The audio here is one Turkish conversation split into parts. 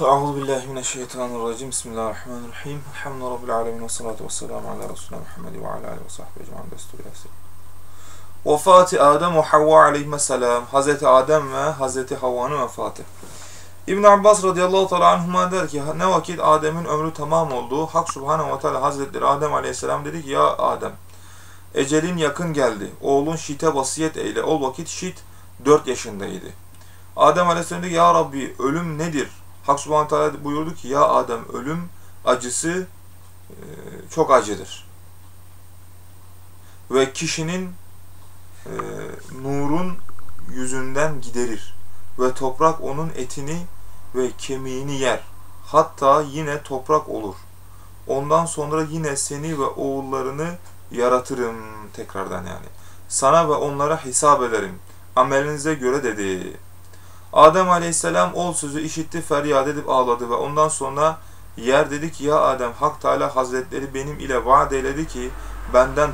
Euzu billahi mineşşeytanirracim. Bismillahirrahmanirrahim. Elhamdülillahi rabbil alamin ve salatu vesselamu ala resulina Muhammed ve ala alihi ve sahbihi ecmaîn. Destur yasin. Vefatı Adem ve Havva aleyhisselam. Hazreti Adem ve Hazreti Havva'nın vefatı. İbn Abbas radıyallahu teala anhuma der ki ne vakit Adem'in ömrü tamam oldu. Hak Subhanahu ve Teala Hazretleri Adem aleyhisselam dedi ki ya Adem ecelin yakın geldi. Oğlun Şit'e vasiyet eyle. O vakit Şit 4 yaşındaydı. Adem aleyhisselam dedi ki ya Rabbi ölüm nedir? Hak subhanahu teala buyurdu ki ya Adem ölüm acısı e, çok acıdır. Ve kişinin e, nurun yüzünden giderir. Ve toprak onun etini ve kemiğini yer. Hatta yine toprak olur. Ondan sonra yine seni ve oğullarını yaratırım tekrardan yani. Sana ve onlara hesap ederim. Amelinize göre dedi. Adem aleyhisselam ol sözü işitti, feryat edip ağladı ve ondan sonra yer dedi ki ya Adem Hak Teala Hazretleri benim ile vaat eyledi ki benden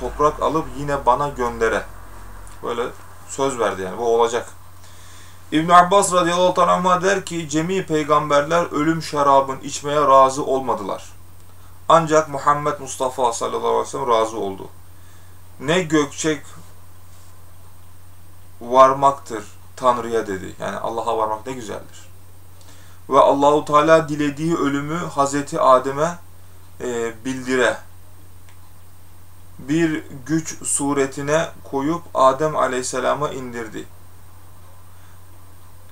toprak alıp yine bana göndere. Böyle söz verdi yani bu olacak. İbn Abbas radıyallahu anh der ki cemi peygamberler ölüm şarabın içmeye razı olmadılar. Ancak Muhammed Mustafa sallallahu aleyhi ve sellem razı oldu. Ne gökçek varmaktır Tanrı'ya dedi. Yani Allah'a varmak ne güzeldir. Ve Allahu Teala dilediği ölümü Hazreti Adem'e e, bildire. Bir güç suretine koyup Adem Aleyhisselam'a indirdi.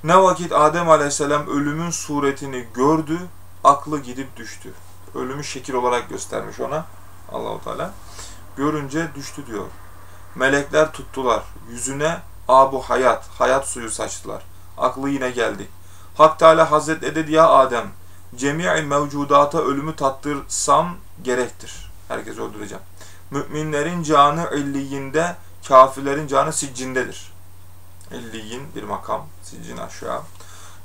Ne vakit Adem Aleyhisselam ölümün suretini gördü, aklı gidip düştü. Ölümü şekil olarak göstermiş ona Allahu Teala. Görünce düştü diyor. Melekler tuttular. Yüzüne abu hayat, hayat suyu saçtılar. Aklı yine geldi. Hak Teala Hazretleri dedi ya Adem, cemii mevcudata ölümü tattırsam gerektir. Herkes öldüreceğim. Müminlerin canı illiyinde, kafirlerin canı siccindedir. İlliyin bir makam, siccin aşağı.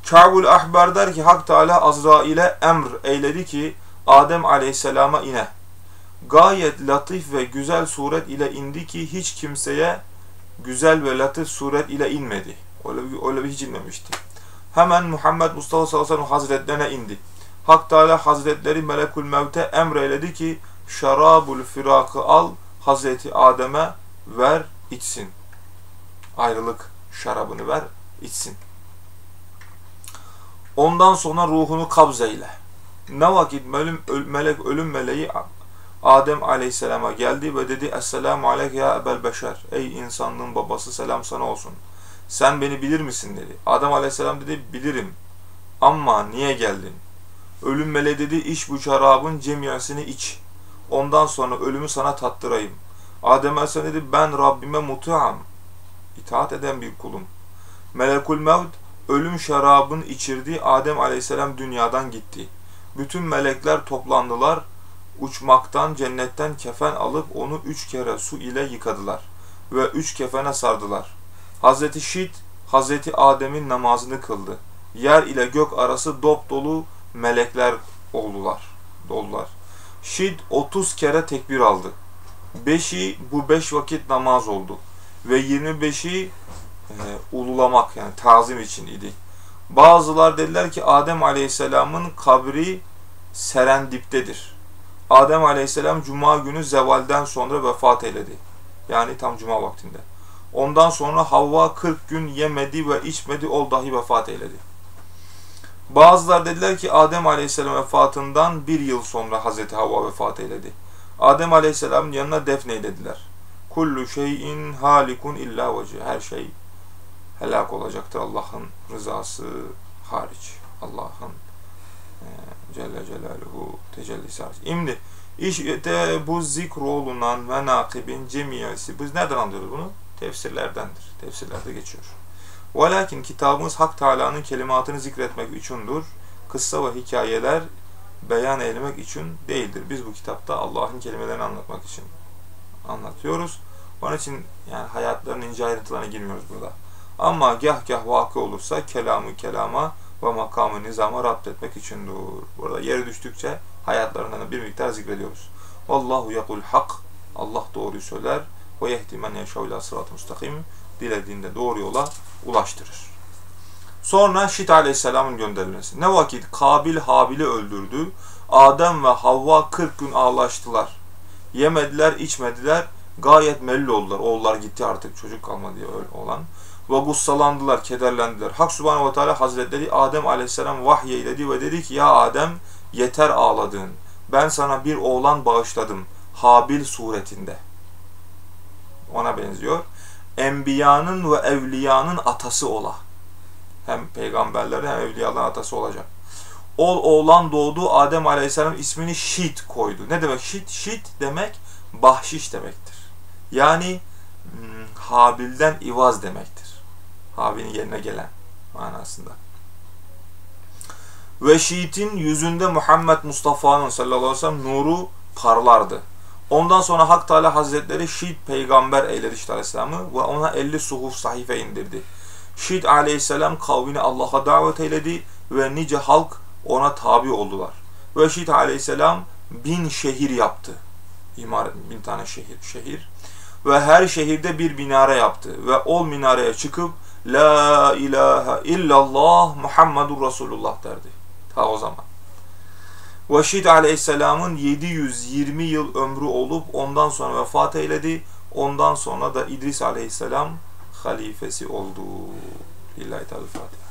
Kâbul Ahbar der ki Hak Teala Azrail'e emr eyledi ki Adem aleyhisselama ine. Gayet latif ve güzel suret ile indi ki hiç kimseye güzel ve latif suret ile inmedi. Öyle bir, öyle bir hiç inmemişti. Hemen Muhammed Mustafa sallallahu aleyhi ve sellem hazretlerine indi. Hak Teala hazretleri melekul mevte emreyledi ki şarabul firakı al Hazreti Adem'e ver içsin. Ayrılık şarabını ver içsin. Ondan sonra ruhunu kabz eyle. Ne vakit melek ölüm meleği Adem aleyhisselama geldi ve dedi Esselamu aleyke ya ebel beşer. Ey insanlığın babası selam sana olsun. Sen beni bilir misin dedi. Adem aleyhisselam dedi bilirim. Ama niye geldin? Ölüm meleği dedi iç bu şarabın cemiyesini iç. Ondan sonra ölümü sana tattırayım. Adem aleyhisselam dedi ben Rabbime mutiam. İtaat eden bir kulum. Melekul mevd ölüm şarabın içirdi. Adem aleyhisselam dünyadan gitti. Bütün melekler toplandılar uçmaktan cennetten kefen alıp onu üç kere su ile yıkadılar ve üç kefene sardılar. Hazreti Şit, Hazreti Adem'in namazını kıldı. Yer ile gök arası dop dolu melekler oldular. Doldular. Şid 30 kere tekbir aldı. Beşi bu beş vakit namaz oldu. Ve 25'i e, ululamak yani tazim için idi. Bazılar dediler ki Adem Aleyhisselam'ın kabri Serendip'tedir. Adem aleyhisselam cuma günü zevalden sonra vefat eyledi. Yani tam cuma vaktinde. Ondan sonra Havva 40 gün yemedi ve içmedi ol dahi vefat eyledi. Bazılar dediler ki Adem aleyhisselam vefatından bir yıl sonra Hazreti Havva vefat eyledi. Adem aleyhisselamın yanına defneylediler. Kullu şeyin halikun illa vecih. Her şey helak olacaktır Allah'ın rızası hariç. Allah'ın Celle Celaluhu tecellisi Şimdi işte bu zikrolunan ve nakibin cemiyesi. Biz nereden anlıyoruz bunu? Tefsirlerdendir. Tefsirlerde geçiyor. Velakin kitabımız Hak Teala'nın kelimatını zikretmek içindir. Kıssa ve hikayeler beyan eylemek için değildir. Biz bu kitapta Allah'ın kelimelerini anlatmak için anlatıyoruz. Onun için yani hayatların ince ayrıntılarına girmiyoruz burada. Ama gah gah vakı olursa kelamı kelama ve makamı nizama rapt etmek içindir. Burada yeri düştükçe hayatlarından bir miktar zikrediyoruz. Allahu yakul hak. Allah doğruyu söyler. Ve yehdi men yeşâ ila sırat-ı müstakim. Dilediğinde doğru yola ulaştırır. Sonra Şit aleyhisselamın gönderilmesi. Ne vakit Kabil Habil'i öldürdü. Adem ve Havva 40 gün ağlaştılar. Yemediler, içmediler. Gayet melil oldular. Oğullar gitti artık çocuk kalmadı diye olan. Ve gussalandılar, kederlendiler. Hak Subhanahu ve Teala Hazretleri Adem aleyhisselam vahyeyledi ve dedi ki ya Adem yeter ağladığın. Ben sana bir oğlan bağışladım. Habil suretinde. Ona benziyor. Enbiyanın ve evliyanın atası ola. Hem peygamberlerin hem evliyaların atası olacak. Ol oğlan doğdu. Adem Aleyhisselam ismini Şit koydu. Ne demek Şit? Şit demek bahşiş demektir. Yani hmm, Habil'den ivaz demektir. Habil'in yerine gelen manasında. Ve Şiit'in yüzünde Muhammed Mustafa'nın sallallahu aleyhi ve sellem nuru parlardı. Ondan sonra Hak Teala Hazretleri Şiit peygamber eyledi işte aleyhisselamı ve ona 50 suhuf sahife indirdi. Şiit aleyhisselam kavmini Allah'a davet eyledi ve nice halk ona tabi oldular. Ve Şiit aleyhisselam bin şehir yaptı. İmar bin tane şehir, şehir. Ve her şehirde bir minare yaptı. Ve o minareye çıkıp La ilahe illallah Muhammedur Resulullah derdi. Ta o zaman. Veşid aleyhisselamın 720 yıl ömrü olup ondan sonra vefat eyledi. Ondan sonra da İdris aleyhisselam halifesi oldu. Lillahi Teala Fatiha.